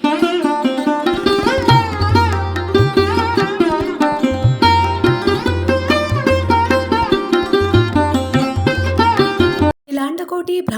Thank you.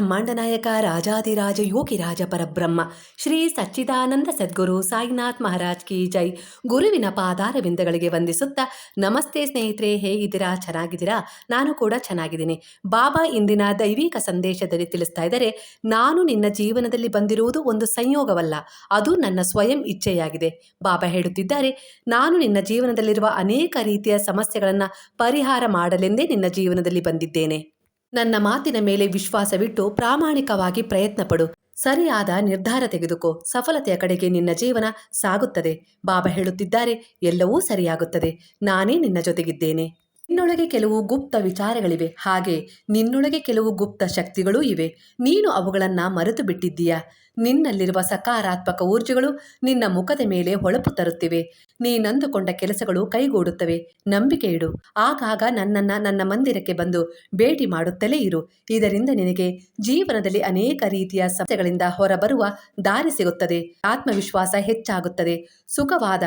ನಾಯಕ ರಾಜಾದಿರಾಜ ಯೋಗಿರಾಜ ಪರಬ್ರಹ್ಮ, ಶ್ರೀ ಸಚ್ಚಿದಾನಂದ ಸದ್ಗುರು ಸಾಯಿನಾಥ್ ಮಹಾರಾಜ್ ಕಿ ಜೈ. ಗುರುವಿನ ಪಾದಾರವಿಂದಗಳಿಗೆ ವಂದಿಸುತ್ತಾ, ನಮಸ್ತೆ ಸ್ನೇಹಿತರೆ, ಹೇಗಿದ್ದೀರಾ? ಚೆನ್ನಾಗಿದ್ದೀರಾ? ನಾನು ಕೂಡ ಚೆನ್ನಾಗಿದ್ದೀನಿ. ಬಾಬಾ ಇಂದಿನ ದೈವಿಕ ಸಂದೇಶದಲ್ಲಿ ತಿಳಿಸ್ತಾ ಇದ್ದಾರೆ, ನಾನು ನಿನ್ನ ಜೀವನದಲ್ಲಿ ಬಂದಿರುವುದು ಒಂದು ಸಂಯೋಗವಲ್ಲ, ಅದು ನನ್ನ ಸ್ವಯಂ ಇಚ್ಛೆಯಾಗಿದೆ. ಬಾಬಾ ಹೇಳುತ್ತಿದ್ದಾರೆ, ನಾನು ನಿನ್ನ ಜೀವನದಲ್ಲಿರುವ ಅನೇಕ ರೀತಿಯ ಸಮಸ್ಯೆಗಳನ್ನು ಪರಿಹಾರ ಮಾಡಲೆಂದೇ ನಿನ್ನ ಜೀವನದಲ್ಲಿ ಬಂದಿದ್ದೇನೆ. ನನ್ನ ಮಾತಿನ ಮೇಲೆ ವಿಶ್ವಾಸವಿಟ್ಟು ಪ್ರಾಮಾಣಿಕವಾಗಿ ಪ್ರಯತ್ನಪಡು. ಸರಿಯಾದ ನಿರ್ಧಾರ ತೆಗೆದುಕೋ. ಸಫಲತೆಯ ಕಡೆಗೆ ನಿನ್ನ ಜೀವನ ಸಾಗುತ್ತದೆ. ಬಾಬಾ ಹೇಳುತ್ತಿದ್ದಾರೆ, ಎಲ್ಲವೂ ಸರಿಯಾಗುತ್ತದೆ. ನಾನೇ ನಿನ್ನ ಜೊತೆಗಿದ್ದೇನೆ. ನಿನ್ನೊಳಗೆ ಕೆಲವು ಗುಪ್ತ ವಿಚಾರಗಳಿವೆ. ಹಾಗೆ ನಿನ್ನೊಳಗೆ ಕೆಲವು ಗುಪ್ತ ಶಕ್ತಿಗಳೂ ಇವೆ. ನೀನು ಅವುಗಳನ್ನು ಮರೆತು ಬಿಟ್ಟಿದ್ದೀಯಾ ನಿನ್ನಲ್ಲಿರುವ ಸಕಾರಾತ್ಮಕ ಊರ್ಜೆಗಳು ನಿನ್ನ ಮುಖದ ಮೇಲೆ ಹೊಳಪು ತರುತ್ತಿವೆ. ನೀನಂದುಕೊಂಡ ಕೆಲಸಗಳು ಕೈಗೂಡುತ್ತವೆ. ನಂಬಿಕೆ ಇಡು. ಆಗಾಗ ನನ್ನನ್ನ ನನ್ನ ಮಂದಿರಕ್ಕೆ ಬಂದು ಭೇಟಿ ಮಾಡುತ್ತಲೇ ಇರು. ಇದರಿಂದ ನಿನಗೆ ಜೀವನದಲ್ಲಿ ಅನೇಕ ರೀತಿಯ ಸಮಸ್ಯೆಗಳಿಂದ ಹೊರಬರುವ ದಾರಿ ಸಿಗುತ್ತದೆ. ಆತ್ಮವಿಶ್ವಾಸ ಹೆಚ್ಚಾಗುತ್ತದೆ. ಸುಖವಾದ,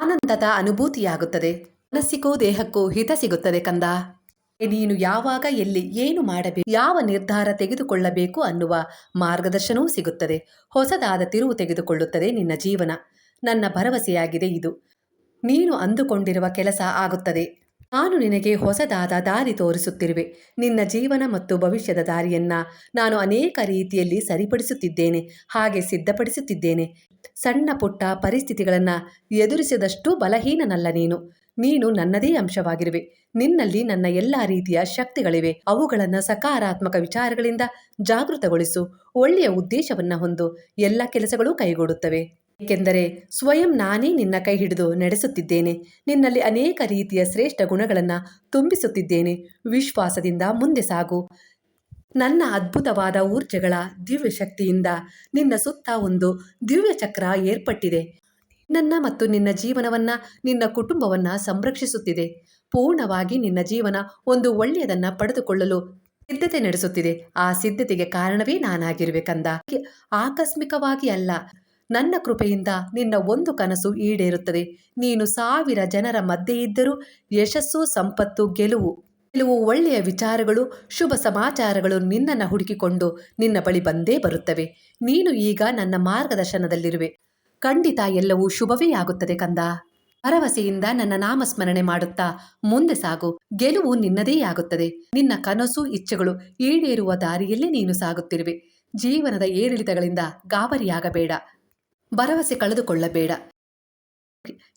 ಆನಂದದ ಅನುಭೂತಿಯಾಗುತ್ತದೆ. ಮನಸ್ಸಿಗೂ ದೇಹಕ್ಕೂ ಹಿತ ಸಿಗುತ್ತದೆ ಕಂದ. ನೀನು ಯಾವಾಗ, ಎಲ್ಲಿ, ಏನು ಮಾಡಬೇಕು, ಯಾವ ನಿರ್ಧಾರ ತೆಗೆದುಕೊಳ್ಳಬೇಕು ಅನ್ನುವ ಮಾರ್ಗದರ್ಶನವೂ ಸಿಗುತ್ತದೆ. ಹೊಸದಾದ ತಿರುವು ತೆಗೆದುಕೊಳ್ಳುತ್ತದೆ ನಿನ್ನ ಜೀವನ. ನನ್ನ ಭರವಸೆಯಾಗಿದೆ ಇದು. ನೀನು ಅಂದುಕೊಂಡಿರುವ ಕೆಲಸ ಆಗುತ್ತದೆ. ನಾನು ನಿನಗೆ ಹೊಸದಾದ ದಾರಿ ತೋರಿಸುತ್ತಿರುವೆ. ನಿನ್ನ ಜೀವನ ಮತ್ತು ಭವಿಷ್ಯದ ದಾರಿಯನ್ನ ನಾನು ಅನೇಕ ರೀತಿಯಲ್ಲಿ ಸರಿಪಡಿಸುತ್ತಿದ್ದೇನೆ, ಹಾಗೆ ಸಿದ್ಧಪಡಿಸುತ್ತಿದ್ದೇನೆ. ಸಣ್ಣ ಪುಟ್ಟ ಪರಿಸ್ಥಿತಿಗಳನ್ನು ಎದುರಿಸಿದಷ್ಟು ಬಲಹೀನನಲ್ಲ ನೀನು. ನೀನು ನನ್ನದೇ ಅಂಶವಾಗಿರುವೆ. ನಿನ್ನಲ್ಲಿ ನನ್ನ ಎಲ್ಲ ರೀತಿಯ ಶಕ್ತಿಗಳಿವೆ. ಅವುಗಳನ್ನು ಸಕಾರಾತ್ಮಕ ವಿಚಾರಗಳಿಂದ ಜಾಗೃತಗೊಳಿಸು. ಒಳ್ಳೆಯ ಉದ್ದೇಶವನ್ನ ಹೊಂದು ಎಲ್ಲ ಕೆಲಸಗಳು ಕೈಗೂಡುತ್ತವೆ. ಏಕೆಂದರೆ ಸ್ವಯಂ ನಾನೇ ನಿನ್ನ ಕೈ ಹಿಡಿದು ನಡೆಸುತ್ತಿದ್ದೇನೆ. ನಿನ್ನಲ್ಲಿ ಅನೇಕ ರೀತಿಯ ಶ್ರೇಷ್ಠ ಗುಣಗಳನ್ನು ತುಂಬಿಸುತ್ತಿದ್ದೇನೆ. ವಿಶ್ವಾಸದಿಂದ ಮುಂದೆ ಸಾಗು. ನನ್ನ ಅದ್ಭುತವಾದ ಊರ್ಜೆಗಳ ದಿವ್ಯ ಶಕ್ತಿಯಿಂದ ನಿನ್ನ ಸುತ್ತ ಒಂದು ದಿವ್ಯ ಚಕ್ರ ಏರ್ಪಟ್ಟಿದೆ. ನನ್ನ ಮತ್ತು ನಿನ್ನ ಜೀವನವನ್ನ ನಿನ್ನ ಕುಟುಂಬವನ್ನ ಸಂರಕ್ಷಿಸುತ್ತಿದೆ. ಪೂರ್ಣವಾಗಿ ನಿನ್ನ ಜೀವನ ಒಂದು ಒಳ್ಳೆಯದನ್ನ ಪಡೆದುಕೊಳ್ಳಲು ಸಿದ್ಧತೆ ನಡೆಸುತ್ತಿದೆ. ಆ ಸಿದ್ಧತೆಗೆ ಕಾರಣವೇ ನಾನಾಗಿರುವೆ ಕಂದ ಆಕಸ್ಮಿಕವಾಗಿ ಅಲ್ಲ, ನನ್ನ ಕೃಪೆಯಿಂದ ನಿನ್ನ ಒಂದು ಕನಸು ಈಡೇರುತ್ತದೆ. ನೀನು ಸಾವಿರ ಜನರ ಮಧ್ಯೆ ಇದ್ದರೂ ಯಶಸ್ಸು, ಸಂಪತ್ತು, ಗೆಲುವು ಕೆಲವು ಒಳ್ಳೆಯ ವಿಚಾರಗಳು, ಶುಭ ಸಮಾಚಾರಗಳು ನಿನ್ನನ್ನು ಹುಡುಕಿಕೊಂಡು ನಿನ್ನ ಬಳಿ ಬಂದೇ ಬರುತ್ತವೆ. ನೀನು ಈಗ ನನ್ನ ಮಾರ್ಗದರ್ಶನದಲ್ಲಿರುವೆ. ಖಂಡಿತ ಎಲ್ಲವೂ ಶುಭವೇ ಆಗುತ್ತದೆ ಕಂದ. ಭರವಸೆಯಿಂದ ನನ್ನ ನಾಮಸ್ಮರಣೆ ಮಾಡುತ್ತಾ ಮುಂದೆ ಸಾಗು. ಗೆಲುವು ನಿನ್ನದೇ ಆಗುತ್ತದೆ. ನಿನ್ನ ಕನಸು, ಇಚ್ಛೆಗಳು ಈಡೇರುವ ದಾರಿಯಲ್ಲೇ ನೀನು ಸಾಗುತ್ತಿರುವೆ. ಜೀವನದ ಏರಿಳಿತಗಳಿಂದ ಗಾಬರಿಯಾಗಬೇಡ. ಭರವಸೆ ಕಳೆದುಕೊಳ್ಳಬೇಡ.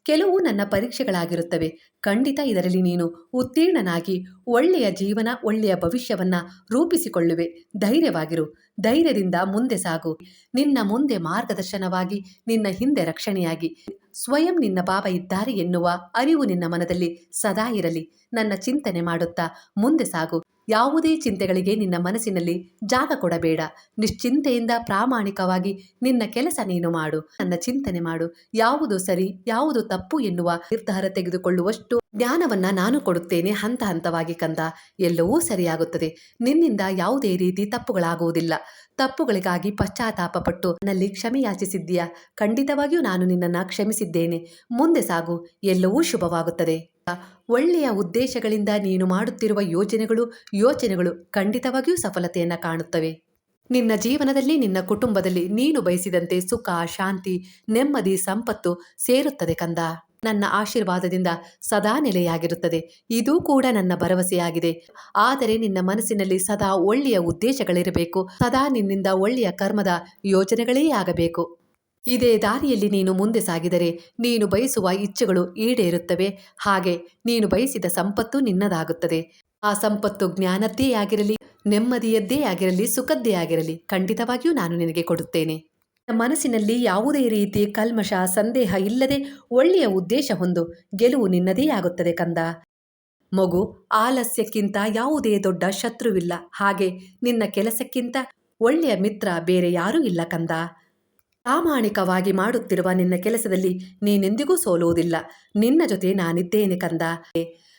ಕೆಲವು ನನ್ನ ಪರೀಕ್ಷೆಗಳಾಗಿರುತ್ತವೆ. ಖಂಡಿತ ಇದರಲ್ಲಿ ನೀನು ಉತ್ತೀರ್ಣನಾಗಿ ಒಳ್ಳೆಯ ಜೀವನ, ಒಳ್ಳೆಯ ಭವಿಷ್ಯವನ್ನ ರೂಪಿಸಿಕೊಳ್ಳುವೆ. ಧೈರ್ಯವಾಗಿರು. ಧೈರ್ಯದಿಂದ ಮುಂದೆ ಸಾಗು. ನಿನ್ನ ಮುಂದೆ ಮಾರ್ಗದರ್ಶನವಾಗಿ, ನಿನ್ನ ಹಿಂದೆ ರಕ್ಷಣೆಯಾಗಿ. ಸ್ವಯಂ ನಿನ್ನ ಬಾಬಾ ಇದ್ದಾರೆ ಎನ್ನುವ ಅರಿವು ನಿನ್ನ ಮನದಲ್ಲಿ ಸದಾ ಇರಲಿ. ನನ್ನ ಚಿಂತನೆ ಮಾಡುತ್ತಾ ಮುಂದೆ ಸಾಗು. ಯಾವುದೇ ಚಿಂತೆಗಳಿಗೆ ನಿನ್ನ ಮನಸ್ಸಿನಲ್ಲಿ ಜಾಗ ಕೊಡಬೇಡ. ನಿಶ್ಚಿಂತೆಯಿಂದ ಪ್ರಾಮಾಣಿಕವಾಗಿ ನಿನ್ನ ಕೆಲಸ ನೀನು ಮಾಡು. ನನ್ನ ಚಿಂತನೆ ಮಾಡು. ಯಾವುದು ಸರಿ, ಯಾವುದು ತಪ್ಪು ಎನ್ನುವ ನಿರ್ಧಾರ ತೆಗೆದುಕೊಳ್ಳುವಷ್ಟು ಜ್ಞಾನವನ್ನ ನಾನು ಕೊಡುತ್ತೇನೆ ಹಂತ ಹಂತವಾಗಿ ಕಂದ. ಎಲ್ಲವೂ ಸರಿಯಾಗುತ್ತದೆ. ನಿನ್ನಿಂದ ಯಾವುದೇ ರೀತಿ ತಪ್ಪುಗಳಾಗುವುದಿಲ್ಲ. ತಪ್ಪುಗಳಿಗಾಗಿ ಪಶ್ಚಾತ್ತಾಪ ಪಟ್ಟು ನಲ್ಲಿ ಕ್ಷಮೆಯಾಚಿಸಿದ್ದೀಯಾ ಖಂಡಿತವಾಗಿಯೂ ನಾನು ನಿನ್ನನ್ನ ಕ್ಷಮಿಸಿದ್ದೇನೆ. ಮುಂದೆ ಸಾಗು. ಎಲ್ಲವೂ ಶುಭವಾಗುತ್ತದೆ. ಒಳ್ಳೆಯ ಉದ್ದೇಶಗಳಿಂದ ನೀನು ಮಾಡುತ್ತಿರುವ ಯೋಜನೆಗಳು, ಯೋಚನೆಗಳು ಖಂಡಿತವಾಗಿಯೂ ಸಫಲತೆಯನ್ನು ಕಾಣುತ್ತವೆ. ನಿನ್ನ ಜೀವನದಲ್ಲಿ, ನಿನ್ನ ಕುಟುಂಬದಲ್ಲಿ ನೀನು ಬಯಸಿದಂತೆ ಸುಖ, ಶಾಂತಿ, ನೆಮ್ಮದಿ, ಸಂಪತ್ತು ಸೇರುತ್ತದೆ ಕಂದ. ನನ್ನ ಆಶೀರ್ವಾದದಿಂದ ಸದಾ ನೆಲೆಯಾಗಿರುತ್ತದೆ. ಇದೂ ಕೂಡ ನನ್ನ ಭರವಸೆಯಾಗಿದೆ. ಆದರೆ ನಿನ್ನ ಮನಸ್ಸಿನಲ್ಲಿ ಸದಾ ಒಳ್ಳೆಯ ಉದ್ದೇಶಗಳಿರಬೇಕು. ಸದಾ ನಿನ್ನಿಂದ ಒಳ್ಳೆಯ ಕರ್ಮದ ಯೋಜನೆಗಳೇ ಆಗಬೇಕು. ಇದೇ ದಾರಿಯಲ್ಲಿ ನೀನು ಮುಂದೆ ಸಾಗಿದರೆ ನೀನು ಬಯಸುವ ಇಚ್ಛೆಗಳು ಈಡೇರುತ್ತವೆ. ಹಾಗೆ ನೀನು ಬಯಸಿದ ಸಂಪತ್ತು ನಿನ್ನದಾಗುತ್ತದೆ. ಆ ಸಂಪತ್ತು ಜ್ಞಾನದ್ದೇ ಆಗಿರಲಿ, ನೆಮ್ಮದಿಯದ್ದೇ ಆಗಿರಲಿ, ಸುಖದ್ದೇ ಆಗಿರಲಿ ಖಂಡಿತವಾಗಿಯೂ ನಾನು ನಿನಗೆ ಕೊಡುತ್ತೇನೆ. ಮನಸ್ಸಿನಲ್ಲಿ ಯಾವುದೇ ರೀತಿ ಕಲ್ಮಶ, ಸಂದೇಹ ಇಲ್ಲದೆ ಒಳ್ಳೆಯ ಉದ್ದೇಶ ಹೊಂದು ಗೆಲುವು ನಿನ್ನದೇ ಆಗುತ್ತದೆ ಕಂದ. ಮಗು, ಆಲಸ್ಯಕ್ಕಿಂತ ಯಾವುದೇ ದೊಡ್ಡ ಶತ್ರುವಿಲ್ಲ. ಹಾಗೆ ನಿನ್ನ ಕೆಲಸಕ್ಕಿಂತ ಒಳ್ಳೆಯ ಮಿತ್ರ ಬೇರೆ ಯಾರೂ ಇಲ್ಲ ಕಂದ. ಪ್ರಾಮಾಣಿಕವಾಗಿ ಮಾಡುತ್ತಿರುವ ನಿನ್ನ ಕೆಲಸದಲ್ಲಿ ನೀನೆಂದಿಗೂ ಸೋಲುವುದಿಲ್ಲ. ನಿನ್ನ ಜೊತೆ ನಾನಿದ್ದೇನೆ ಕಂದ.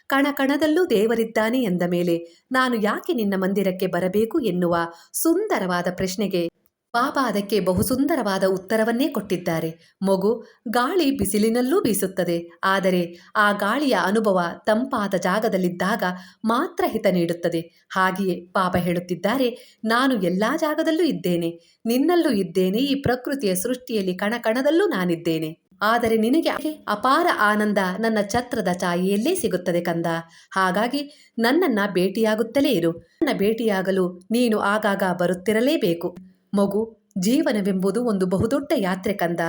ಕಣ ಕಣದಲ್ಲೂ ದೇವರಿದ್ದಾನೆ ಎಂದ ಮೇಲೆ, ನಾನು ಯಾಕೆ ನಿನ್ನ ಮಂದಿರಕ್ಕೆ ಬರಬೇಕು ಎನ್ನುವ ಸುಂದರವಾದ ಪ್ರಶ್ನೆಗೆ ಬಾಬಾ ಅದಕ್ಕೆ ಬಹುಸುಂದರವಾದ ಉತ್ತರವನ್ನೇ ಕೊಟ್ಟಿದ್ದಾರೆ. ಮಗು, ಗಾಳಿ ಬಿಸಿಲಿನಲ್ಲೂ ಬೀಸುತ್ತದೆ. ಆದರೆ ಆ ಗಾಳಿಯ ಅನುಭವ ತಂಪಾದ ಜಾಗದಲ್ಲಿದ್ದಾಗ ಮಾತ್ರ ಹಿತ ನೀಡುತ್ತದೆ. ಹಾಗೆಯೇ ಪಾಪ ಹೇಳುತ್ತಿದ್ದಾರೆ, ನಾನು ಎಲ್ಲ ಜಾಗದಲ್ಲೂ ಇದ್ದೇನೆ. ನಿನ್ನಲ್ಲೂ ಇದ್ದೇನೆ, ಈ ಪ್ರಕೃತಿಯ ಸೃಷ್ಟಿಯಲ್ಲಿ ಕಣಕಣದಲ್ಲೂ ನಾನಿದ್ದೇನೆ. ಆದರೆ ನಿನಗೆ ಅಪಾರ ಆನಂದ ನನ್ನ ಛತ್ರದ ಛಾಯೆಯಲ್ಲೇ ಸಿಗುತ್ತದೆ ಕಂದ. ಹಾಗಾಗಿ ನನ್ನನ್ನ ಭೇಟಿಯಾಗುತ್ತಲೇ ಇರು. ನನ್ನ ಭೇಟಿಯಾಗಲು ನೀನು ಆಗಾಗ ಬರುತ್ತಿರಲೇಬೇಕು. ಮಗು, ಜೀವನವೆಂಬುದು ಒಂದು ಬಹುದೊಡ್ಡ ಯಾತ್ರೆ ಕಂದ.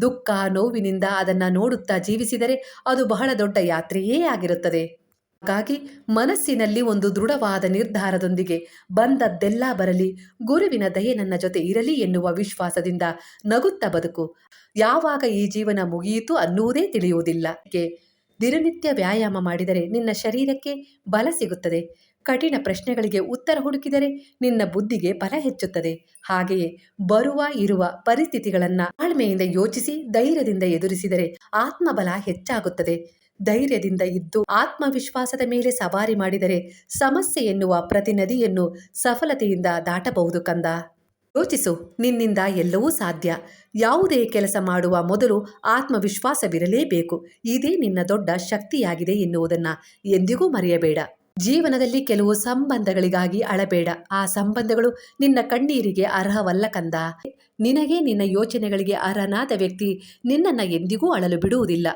ದುಃಖ, ನೋವಿನಿಂದ ಅದನ್ನ ನೋಡುತ್ತಾ ಜೀವಿಸಿದರೆ ಅದು ಬಹಳ ದೊಡ್ಡ ಯಾತ್ರೆಯೇ ಆಗಿರುತ್ತದೆ. ಹಾಗಾಗಿ ಮನಸ್ಸಿನಲ್ಲಿ ಒಂದು ದೃಢವಾದ ನಿರ್ಧಾರದೊಂದಿಗೆ ಬಂದದ್ದೆಲ್ಲ ಬರಲಿ, ಗುರುವಿನ ದಯೆ ನನ್ನ ಜೊತೆ ಇರಲಿ ಎನ್ನುವ ವಿಶ್ವಾಸದಿಂದ ನಗುತ್ತಾ ಬದುಕು. ಯಾವಾಗ ಈ ಜೀವನ ಮುಗಿಯಿತು ಅನ್ನುವುದೇ ತಿಳಿಯುವುದಿಲ್ಲ. ದಿನನಿತ್ಯ ವ್ಯಾಯಾಮ ಮಾಡಿದರೆ ನಿನ್ನ ಶರೀರಕ್ಕೆ ಬಲ ಸಿಗುತ್ತದೆ. ಕಠಿಣ ಪ್ರಶ್ನೆಗಳಿಗೆ ಉತ್ತರ ಹುಡುಕಿದರೆ ನಿನ್ನ ಬುದ್ಧಿಗೆ ಫಲ ಹೆಚ್ಚುತ್ತದೆ. ಹಾಗೆಯೇ ಬರುವ, ಇರುವ ಪರಿಸ್ಥಿತಿಗಳನ್ನು ತಾಳ್ಮೆಯಿಂದ ಯೋಚಿಸಿ, ಧೈರ್ಯದಿಂದ ಎದುರಿಸಿದರೆ ಆತ್ಮಬಲ ಹೆಚ್ಚಾಗುತ್ತದೆ. ಧೈರ್ಯದಿಂದ ಇದ್ದು ಆತ್ಮವಿಶ್ವಾಸದ ಮೇಲೆ ಸವಾರಿ ಮಾಡಿದರೆ ಸಮಸ್ಯೆ ಎನ್ನುವ ಪ್ರತಿ ನದಿಯನ್ನು ಸಫಲತೆಯಿಂದ ದಾಟಬಹುದು ಕಂದ. ಯೋಚಿಸು, ನಿನ್ನಿಂದ ಎಲ್ಲವೂ ಸಾಧ್ಯ. ಯಾವುದೇ ಕೆಲಸ ಮಾಡುವ ಮೊದಲು ಆತ್ಮವಿಶ್ವಾಸವಿರಲೇಬೇಕು. ಇದೇ ನಿನ್ನ ದೊಡ್ಡ ಶಕ್ತಿಯಾಗಿದೆ ಎನ್ನುವುದನ್ನು ಎಂದಿಗೂ ಮರೆಯಬೇಡ. ಜೀವನದಲ್ಲಿ ಕೆಲವು ಸಂಬಂಧಗಳಿಗಾಗಿ ಅಳಬೇಡ. ಆ ಸಂಬಂಧಗಳು ನಿನ್ನ ಕಣ್ಣೀರಿಗೆ ಅರ್ಹವಲ್ಲ ಕಂದ. ನಿನಗೆ ನಿನ್ನ ಯೋಚನೆಗಳಿಗೆ ಅರ್ಹನಾದ ವ್ಯಕ್ತಿ ನಿನ್ನನ್ನು ಎಂದಿಗೂ ಅಳಲು ಬಿಡುವುದಿಲ್ಲ.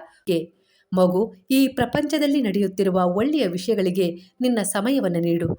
ಮಗು, ಈ ಪ್ರಪಂಚದಲ್ಲಿ ನಡೆಯುತ್ತಿರುವ ಒಳ್ಳೆಯ ವಿಷಯಗಳಿಗೆ ನಿನ್ನ ಸಮಯವನ್ನು ನೀಡು.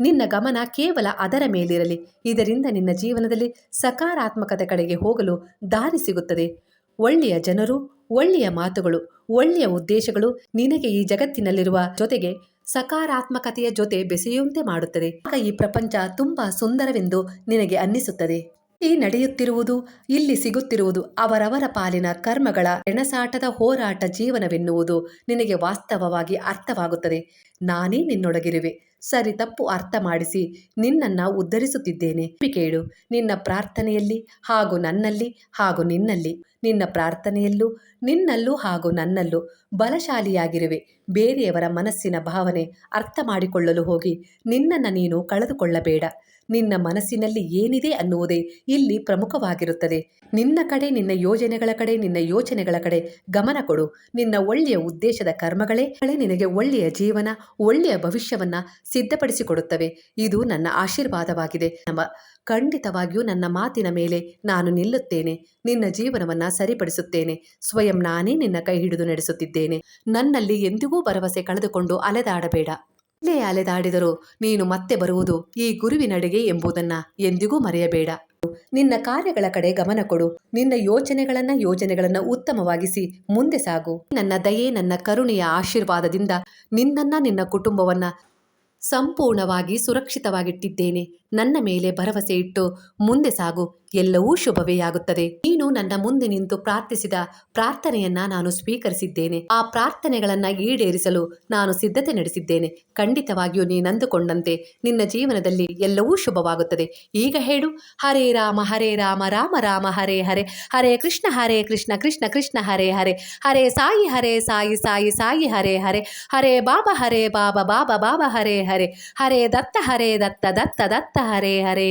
ನಿನ್ನ ಗಮನ ಕೇವಲ ಅದರ ಮೇಲಿರಲಿ. ಇದರಿಂದ ನಿನ್ನ ಜೀವನದಲ್ಲಿ ಸಕಾರಾತ್ಮಕತೆ ಕಡೆಗೆ ಹೋಗಲು ದಾರಿ ಸಿಗುತ್ತದೆ. ಒಳ್ಳೆಯ ಜನರು, ಒಳ್ಳೆಯ ಮಾತುಗಳು, ಒಳ್ಳೆಯ ಉದ್ದೇಶಗಳು ನಿನಗೆ ಈ ಜಗತ್ತಿನಲ್ಲಿರುವ ಜೊತೆಗೆ ಸಕಾರಾತ್ಮಕತೆಯ ಜೊತೆ ಬೆಸೆಯುವಂತೆ ಮಾಡುತ್ತದೆ. ಆಗ ಈ ಪ್ರಪಂಚ ತುಂಬಾ ಸುಂದರವೆಂದು ನಿನಗೆ ಅನ್ನಿಸುತ್ತದೆ. ಈ ನಡೆಯುತ್ತಿರುವುದು, ಇಲ್ಲಿ ಸಿಗುತ್ತಿರುವುದು ಅವರವರ ಪಾಲಿನ ಕರ್ಮಗಳ ಎಣಸಾಟದ ಹೋರಾಟ ಜೀವನವೆನ್ನುವುದು ನಿನಗೆ ವಾಸ್ತವವಾಗಿ ಅರ್ಥವಾಗುತ್ತದೆ. ನಾನೇ ನಿನ್ನೊಳಗಿರುವೆ. ಸರಿ ತಪ್ಪು ಅರ್ಥ ಮಾಡಿಸಿ ನಿನ್ನನ್ನ ಉದ್ಧರಿಸುತ್ತಿದ್ದೇನೆ. ಕೇಳು. ನಿನ್ನ ಪ್ರಾರ್ಥನೆಯಲ್ಲಿ ಹಾಗೂ ನನ್ನಲ್ಲಿ ಹಾಗೂ ನಿನ್ನಲ್ಲಿ ನಿನ್ನ ಪ್ರಾರ್ಥನೆಯಲ್ಲೂ, ನಿನ್ನಲ್ಲೂ ಹಾಗೂ ನನ್ನಲ್ಲೂ ಬಲಶಾಲಿಯಾಗಿರುವೆ. ಬೇರೆಯವರ ಮನಸ್ಸಿನ ಭಾವನೆ ಅರ್ಥ ಮಾಡಿಕೊಳ್ಳಲು ಹೋಗಿ, ನಿನ್ನನ್ನು ನೀನು ಕಳೆದುಕೊಳ್ಳಬೇಡ. ನಿನ್ನ ಮನಸ್ಸಿನಲ್ಲಿ ಏನಿದೆ ಅನ್ನುವುದೇ ಇಲ್ಲಿ ಪ್ರಮುಖವಾಗಿರುತ್ತದೆ. ನಿನ್ನ ಕಡೆ, ನಿನ್ನ ಯೋಜನೆಗಳ ಕಡೆ, ನಿನ್ನ ಯೋಚನೆಗಳ ಕಡೆ ಗಮನ ಕೊಡು. ನಿನ್ನ ಒಳ್ಳೆಯ ಉದ್ದೇಶದ ಕರ್ಮಗಳೇ ನಿನಗೆ ಒಳ್ಳೆಯ ಜೀವನ, ಒಳ್ಳೆಯ ಭವಿಷ್ಯವನ್ನ ಸಿದ್ಧಪಡಿಸಿಕೊಡುತ್ತವೆ. ಇದು ನನ್ನ ಆಶೀರ್ವಾದವಾಗಿದೆ. ನಮ್ಮ ಖಂಡಿತವಾಗಿಯೂ ನನ್ನ ಮಾತಿನ ಮೇಲೆ ನಾನು ನಿಲ್ಲುತ್ತೇನೆ. ನಿನ್ನ ಜೀವನವನ್ನ ಸರಿಪಡಿಸುತ್ತೇನೆ. ಸ್ವಯಂ ನಾನೇ ನಿನ್ನ ಕೈ ಹಿಡಿದು ನಡೆಸುತ್ತಿದ್ದೇನೆ. ನನ್ನಲ್ಲಿ ಎಂದಿಗೂ ಭರವಸೆ ಕಳೆದುಕೊಂಡು ಅಲೆದಾಡಬೇಡ. ಎಲ್ಲೇ ಅಲೆದಾಡಿದರು. ನೀನು ಮತ್ತೆ ಬರುವುದು ಈ ಗುರುವಿನಡೆಗೆ ಎಂಬುದನ್ನ ಎಂದಿಗೂ ಮರೆಯಬೇಡ. ನಿನ್ನ ಕಾರ್ಯಗಳ ಕಡೆ ಗಮನ ಕೊಡು. ನಿನ್ನ ಯೋಚನೆಗಳನ್ನ ಯೋಜನೆಗಳನ್ನ ಉತ್ತಮವಾಗಿಸಿ ಮುಂದೆ ಸಾಗು. ನನ್ನ ದಯೆ, ನನ್ನ ಕರುಣೆಯ ಆಶೀರ್ವಾದದಿಂದ ನಿನ್ನನ್ನ ನಿನ್ನ ಕುಟುಂಬವನ್ನ ಸಂಪೂರ್ಣವಾಗಿ ಸುರಕ್ಷಿತವಾಗಿಟ್ಟಿದ್ದೇನೆ. ನನ್ನ ಮೇಲೆ ಭರವಸೆ ಇಟ್ಟು ಮುಂದೆ ಸಾಗು. ಎಲ್ಲವೂ ಶುಭವೇ ಆಗುತ್ತದೆ. ನೀನು ನನ್ನ ಮುಂದೆ ನಿಂತು ಪ್ರಾರ್ಥಿಸಿದ ಪ್ರಾರ್ಥನೆಯನ್ನ ನಾನು ಸ್ವೀಕರಿಸಿದ್ದೇನೆ. ಆ ಪ್ರಾರ್ಥನೆಗಳನ್ನ ಈಡೇರಿಸಲು ನಾನು ಸಿದ್ಧತೆ ನಡೆಸಿದ್ದೇನೆ. ಖಂಡಿತವಾಗಿಯೂ ನೀನಂದುಕೊಂಡಂತೆ ನಿನ್ನ ಜೀವನದಲ್ಲಿ ಎಲ್ಲವೂ ಶುಭವಾಗುತ್ತದೆ. ಈಗ ಹೇಳು. ಹರೇ ರಾಮ ಹರೇ ರಾಮ ರಾಮ ರಾಮ, ಹರೇ ಹರೇ ಹರೇ ಕೃಷ್ಣ ಹರೇ ಕೃಷ್ಣ ಕೃಷ್ಣ ಕೃಷ್ಣ, ಹರೇ ಹರೇ ಹರೇ ಸಾಯಿ ಹರೇ ಸಾಯಿ ಸಾಯಿ ಸಾಯಿ, ಹರೇ ಹರೇ ಹರೇ ಬಾಬಾ ಹರೇ ಬಾಬಾ ಬಾಬಾ ಬಾಬಾ, ಹರೇ ಹರೇ ಹರೇ ದತ್ತ ಹರೇ ದತ್ತ ದತ್ತ ದತ್ತ ಹರೇ ಹರೇ